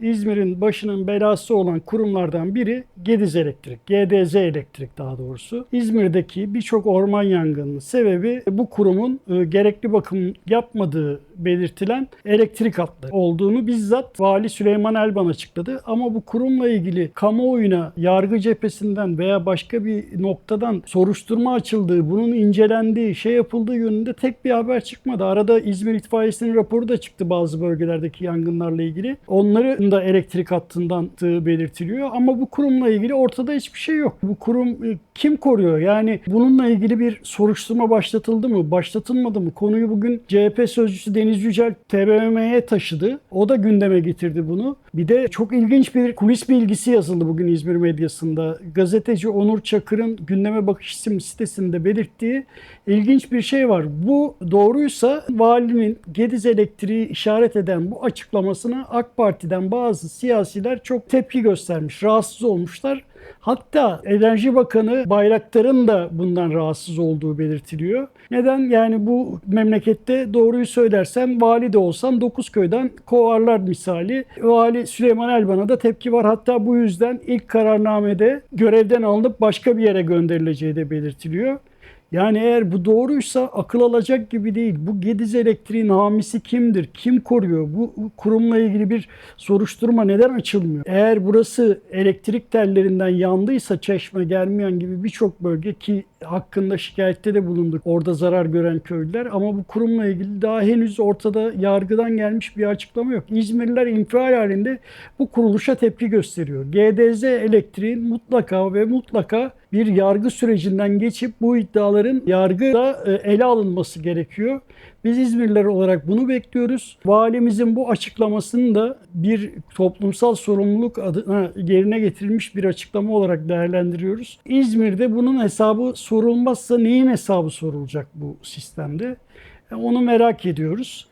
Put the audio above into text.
İzmir'in başının belası olan kurumlardan biri Gediz Elektrik, GDZ Elektrik daha doğrusu. İzmir'deki birçok orman yangınının sebebi bu kurumun e, gerekli bakım yapmadığı belirtilen elektrik hatları olduğunu bizzat Vali Süleyman Elban açıkladı. Ama bu kurumla ilgili kamuoyuna yargı cephesinden veya başka bir noktadan soruşturma açıldığı, bunun incelendiği, şey yapıldığı yönünde tek bir haber çıkmadı. Arada İzmir İtfaiyesi'nin raporu da çıktı bazı bölgelerdeki yangınlarla ilgili. Onların da elektrik hattından belirtiliyor ama bu kurumla ilgili ortada hiçbir şey yok. Bu kurum e, kim koruyor? Yani bununla ilgili bir soruşturma başlatıldı mı? Başlatılmadı mı? Konuyu bugün CHP sözcüsü Deniz Yücel TBMM'ye taşıdı. O da gündeme getirdi bunu. Bir de çok ilginç bir kulis bilgisi yazıldı bugün İzmir medyasında. Gazeteci Onur Çakır'ın Gündeme Bakış isimli sitesinde belirttiği ilginç bir şey var. Bu doğruysa valinin Gediz Elektriği işaret eden bu açıklamasına AK Parti'den bazı siyasiler çok tepki göstermiş, rahatsız olmuşlar. Hatta Enerji Bakanı Bayraktar'ın da bundan rahatsız olduğu belirtiliyor. Neden? Yani bu memlekette doğruyu söylersem vali de olsam 9 köyden kovarlar misali. Vali Süleyman Elban'a da tepki var. Hatta bu yüzden ilk kararnamede görevden alınıp başka bir yere gönderileceği de belirtiliyor. Yani eğer bu doğruysa akıl alacak gibi değil. Bu Gediz Elektriğin hamisi kimdir? Kim koruyor? Bu kurumla ilgili bir soruşturma neden açılmıyor? Eğer burası elektrik tellerinden yandıysa Çeşme, Germiyan gibi birçok bölge ki hakkında şikayette de bulunduk. Orada zarar gören köylüler ama bu kurumla ilgili daha henüz ortada yargıdan gelmiş bir açıklama yok. İzmirliler infial halinde bu kuruluşa tepki gösteriyor. GDZ elektriğin mutlaka ve mutlaka bir yargı sürecinden geçip bu iddiaların yargıda e, ele alınması gerekiyor. Biz İzmirliler olarak bunu bekliyoruz. Valimizin bu açıklamasını da bir toplumsal sorumluluk adına yerine getirilmiş bir açıklama olarak değerlendiriyoruz. İzmir'de bunun hesabı sorulmazsa neyin hesabı sorulacak bu sistemde? E, Onu merak ediyoruz.